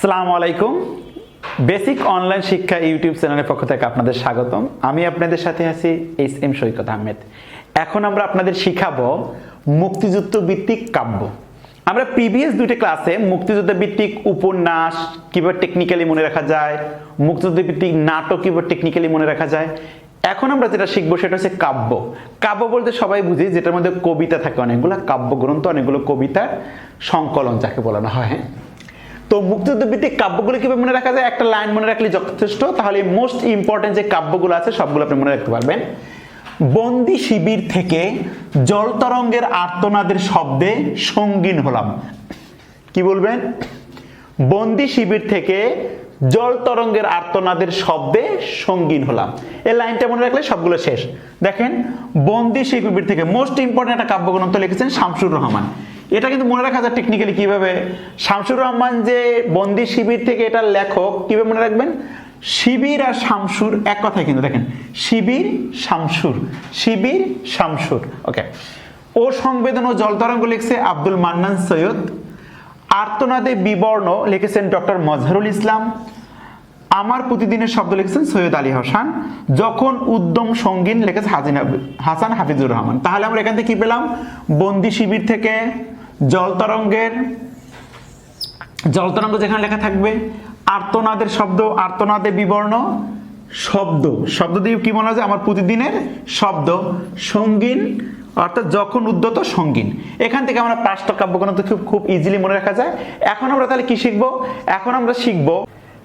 সালামু আলাইকুম। Basic online শিক্ষা ইউটিউব চ্যানেলের পক্ষ থেকে আপনাদের স্বাগতম। আমি আপনাদের সাথে আছি এইচ এম সৈকত আহমেদ। এখন আমরা আপনাদের শিখাবো মুক্তিযুদ্ধ ভিত্তিক কাব্য। আমরা প্রিভিয়াস দুইটা ক্লাসে মুক্তিযুদ্ধ ভিত্তিক উপন্যাস কীভাবে টেকনিক্যালি মনে রাখা যায়, মুক্তিযুদ্ধ ভিত্তিক নাটক কীভাবে টেকনিক্যালি মনে রাখা যায়। এখন আমরা যেটা শিখব সেটা হচ্ছে কাব্য। কাব্য বলতে সবাই বুঝি, যেটার মধ্যে কবিতা থাকে। অনেকগুলো কাব্যগ্রন্থ, অনেকগুলো কবিতার সংকলন যাকে বলানো হ্যাঁ। তো মুক্তিযুদ্ধ কাব্যগুলো কীভাবে মনে রাখা যায়? একটা লাইন মনে রাখলে যথেষ্ট। তাহলে মোস্ট ইম্পর্টেন্ট যে কাব্যগুলো আছে, সবগুলো আপনি মনে রাখতে পারবেন। বন্দি শিবির থেকে জল তরঙ্গের আর্তনাদের শব্দে সঙ্গীন হলাম। কি বলবেন? বন্দি শিবির থেকে জল তরঙ্গের আর্তনাদের শব্দে সঙ্গীন হলাম। এই লাইনটা মনে রাখলে সবগুলো শেষ। দেখেন, বন্দি শিবির থেকে মোস্ট ইম্পর্টেন্ট একটা কাব্যগ্রন্থ লিখেছেন শামসুর রহমান। এটা কিন্তু মনে রাখা যায় টেকনিক্যালি কীভাবে? শামসুর রহমান যে বন্দি শিবির থেকে এটা লেখক, কীভাবে মনে রাখবেন? শিবির আর শামসুর এক কথায় কিন্তু দেখেন, শিবির, শামসুর শিবির, শামসুর ওকে ও সংবেদন ও জলতরঙ্গ লিখছে আব্দুল মান্নান সৈয়দ, আর্তনাদে বিবর্ণ লিখেছেন ডক্টর মজহারুল ইসলাম, আমার প্রতিদিনের শব্দ লিখেছেন সৈয়দ আলী হাসান, যখন উদ্যম সঙ্গীন লিখেছে হাজিন হাসান হাফিজুর রহমান। তাহলে আমরা এখান থেকে কি পেলাম? বন্দি শিবির থেকে জল তরঙ্গের, জল তরঙ্গ যেখানে লেখা থাকবে, আর্তনাদের শব্দ, আর্তনাদে বিবর্ণ, শব্দ। শব্দ দিয়ে কি মনে হয় আমার প্রতিদিনের শব্দ, সঙ্গীন, অর্থাৎ যখন উদ্যত সঙ্গীন। এখান থেকে আমরা পাঁচটা কাব্যগ্রন্থ খুব খুব ইজিলি মনে রাখা যায়। এখন আমরা তাহলে কি শিখব? এখন আমরা শিখব,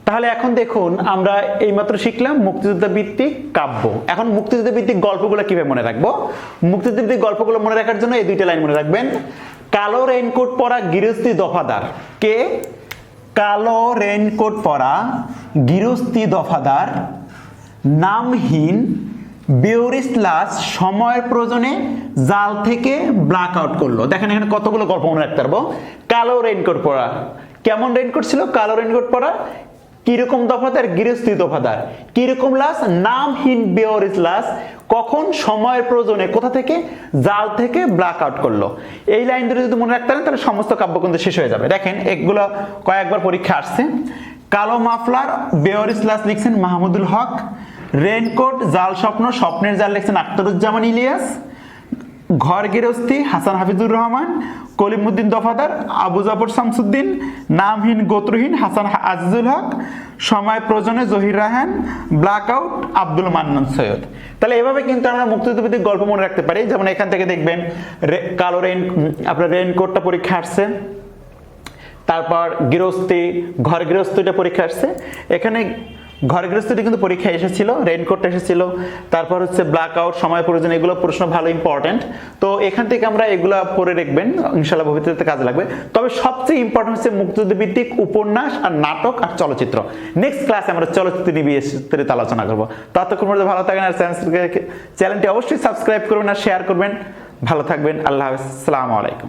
তাহলে এখন দেখুন, আমরা এইমাত্র শিখলাম মুক্তিযুদ্ধ ভিত্তিক কাব্য। এখন মুক্তিযুদ্ধ ভিত্তিক গল্পগুলো কীভাবে মনে রাখব? মুক্তিযুদ্ধ ভিত্তিক গল্পগুলো মনে রাখার জন্য এই দুইটা লাইন মনে রাখবেন। কালো রেইনকোট পরা গৃহস্থী দফাদার। কে? কালো রেইনকোট পরা গৃহস্থী দফাদার, নামহীন বেউরিসলাস সময়ের প্রয়োজনে জাল থেকে ব্ল্যাক আউট করল। দেখেন এখানে কতগুলো গল্প মনে রাখতে পারব। কালো রেইনকোট পরা। কেমন রেইনকোট ছিল? কালো রেইনকোট পরা কীরকম দফাদার গৃহস্থী দফাদার কীরকম লাস নামহীন বেওরিস লাস কখন? সময়ের প্রয়োজনে। কোথা থেকে? জাল থেকে ব্ল্যাক আউট করল। এই লাইন ধরে যদি মনে রাখতে তাহলে সমস্ত কাব্য কিন্তু শেষ হয়ে যাবে। দেখেন, এগুলো কয়েকবার পরীক্ষা আসছে। কালো মাফলার বেওরিস লাস লিখছেন মাহমুদুল হক। রেনকোট জাল স্বপ্ন, স্বপ্নের জাল লিখছেন আখতারুজ্জামান ইলিয়াস। ঘর গৃহস্থী হাসান হাফিজুর রহমান, কলিমুদ্দিন দফাদার, আবু জাফর শামসুদ্দিন, নামহীন গোত্রহীন হাসান আজিজুল হক, সময় প্রয়োজনে জহির রাহান ব্ল্যাক আউট আব্দুল মান্নান সৈয়দ। তাহলে এভাবে কিন্তু আমরা মুক্তিযুদ্ধভিত্তিক গল্প মনে রাখতে পারি। যেমন এখান থেকে দেখবেন কালো রেন আপনার রেনকোটটা পরীক্ষা আসছে। তারপর গৃহস্থী ঘর গৃহস্থীটা পরীক্ষা আসছে। এখানে ঘর গৃহস্থীটা কিন্তু পরীক্ষা এসেছিল রেইনকোটটা এসেছিল, তারপর হচ্ছে ব্ল্যাক আউট সময় প্রয়োজন, এগুলো প্রশ্ন ভালো ইম্পর্টেন্ট তো এখান থেকে আমরা এগুলো পড়ে রাখবেন ইনশাল্লাহ ভবিষ্যতে কাজে লাগবে। তবে সবচেয়ে ইম্পর্টেন্ট হচ্ছে মুক্তিযুদ্ধ ভিত্তিক উপন্যাস আর নাটক আর চলচ্চিত্র। নেক্সট ক্লাসে আমরা চলচ্চিত্র নিয়ে বিস্তারিত আলোচনা করব। ততক্ষণ পর্যন্ত ভালো থাকেন আর চ্যানেলটি অবশ্যই সাবস্ক্রাইব করবেন আর শেয়ার করবেন। ভালো থাকবেন, আল্লাহ হাফিজ আলাইকুম।